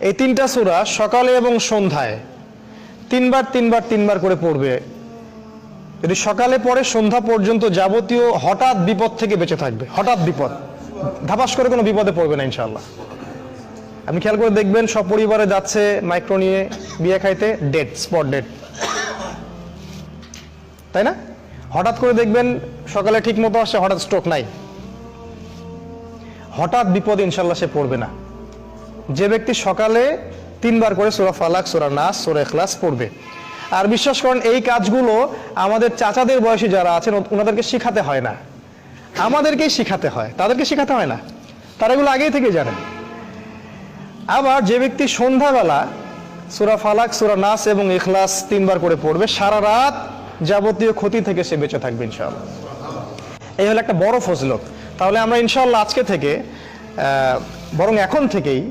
এই তিনটা সূরা সকালে এবং সন্ধ্যায়। তিনবার তিনবার তিনবার করে পড়বে। যদি সকালে পড়ে, সন্ধ্যা পর্যন্ত যাবতীয় হঠাৎ বিপদ থেকে বেঁচে থাকবে। হঠাৎ বিপদ। ধাপাস করে কোনো বিপদে পড়বে না, ইনশাআল্লাহ। আপনি খেয়াল করে দেখবেন, সব পরিবারে যাচ্ছে মাইক্রো নিয়ে বিয়ে খাইতে ডেট স্পট ডেট তাই না? হঠাৎ করে দেখবেন, সকালে ঠিক মতো আসছে হঠাৎ স্ট্রোক নাই। হঠাৎ বিপদ ইনশাল্লাহ সে পড়বে না। যে ব্যক্তি সকালে তিনবার করে সোরা ফালাক, সোরা নাস, সোরা এখলাস পড়বে। আর বিশ্বাস করেন, এই কাজগুলো আমাদের চাচাদের বয়সী যারা আছেন, ওনাদেরকে শিখাতে হয় না। আমাদেরকেই শিখাতে হয়। তাদেরকে শিখাতে হয় না। তারা এগুলো আগেই থেকে জানেন। আবার যে ব্যক্তি সন্ধ্যাবেলা সুরা ফালাক, সুরা নাস এবং ইখলাস তিনবার করে পড়বে, সারা রাত যাবতীয় ক্ষতি থেকে সে বেঁচে থাকবে ইনশাআল্লাহ। এই হলো একটা বড় ফজলত। তাহলে আমরা ইনশাল্লাহ আজকে থেকে বরং এখন থেকেই